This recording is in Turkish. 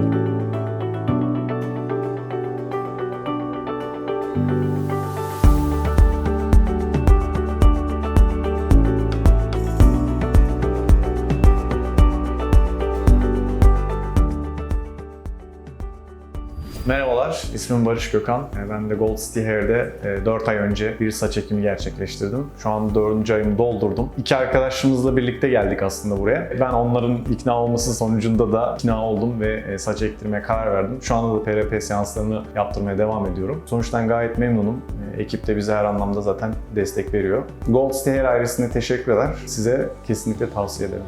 thank you Merhabalar, ismim Barış Gökhan. Ee, Ben de Gold City Hair'de 4 ay önce bir saç ekimi gerçekleştirdim. Şu an 4. ayımı doldurdum. İki arkadaşımızla birlikte geldik aslında buraya. Ben onların ikna olması sonucunda da ikna oldum ve e, saç ektirmeye karar verdim. Şu anda da PRP seanslarını yaptırmaya devam ediyorum. Sonuçtan gayet memnunum. E, Ekip de bize her anlamda zaten destek veriyor. Gold City Hair ailesine teşekkür eder. Size kesinlikle tavsiye ederim.